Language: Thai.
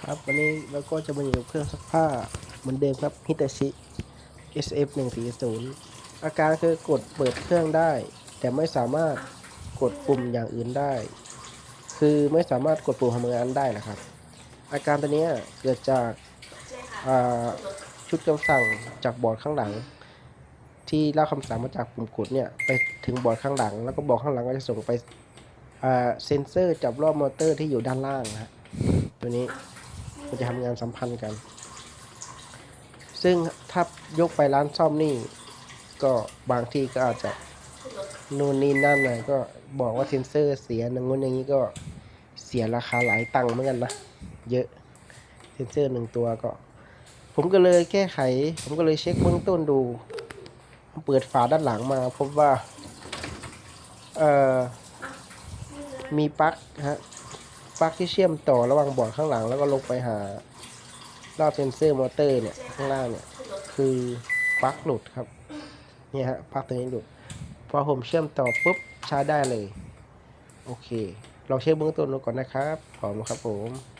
ครับวันนี้เราก็จะมาอยู่กับเครื่องซักผ้าเหมือนเดิมครับ Hitachi SF 1 4 0อาการคือกดเปิดเครื่องได้ แต่ไม่สามารถกดปุ่มอย่างอื่นได้ คือไม่สามารถกดปุ่มทำงานได้นะครับ อาการตัวนี้เกิดจากาชุดคำสั่งจากบอร์ดข้างหลัง ที่รับคำสั่งมาจากปุ่มกดเนี่ยไปถึงบอร์ดข้างหลัง แล้วก็บอร์ดข้างหลังก็จะส่งไปเซนเซอร์จับรอบมอเตอร์ที่อยู่ด้านล่างนะฮะตัวนี้ มันจะทำงานสัมพันธ์กัน ซึ่งถ้ายกไปร้านซ่อมนี่ ก็บางที่ก็อาจจะนู่นนี่นั่นหน่อยก็บอกว่าเซนเซอร์เสียนึ่งนู้นอย่างนี้ก็เสียราคาหลายตังค์เหมือนกันนะ เยอะเซนเซอร์หนึ่งตัวก็ ผมก็เลยแก้ไข ผมก็เลยเช็คเบื้องต้นดูเปิดฝาด้านหลังมาพบว่า เอ่อ มีปลั๊กฮะ ปลั๊กที่เชื่อมต่อระหว่างบอร์ดข้างหลัง แล้วก็ลงไปหารอบเซนเซอร์มอเตอร์เนี่ยข้างล่างเนี่ยคือปลั๊กหลุดครับเนี่ยฮะปลั๊กตัวนี้หลุดพอผมเชื่อมต่อปุ๊บใช้ได้เลย โอเค เราเช็คเบื้องต้นดูก่อนนะครับพร้อมครับผม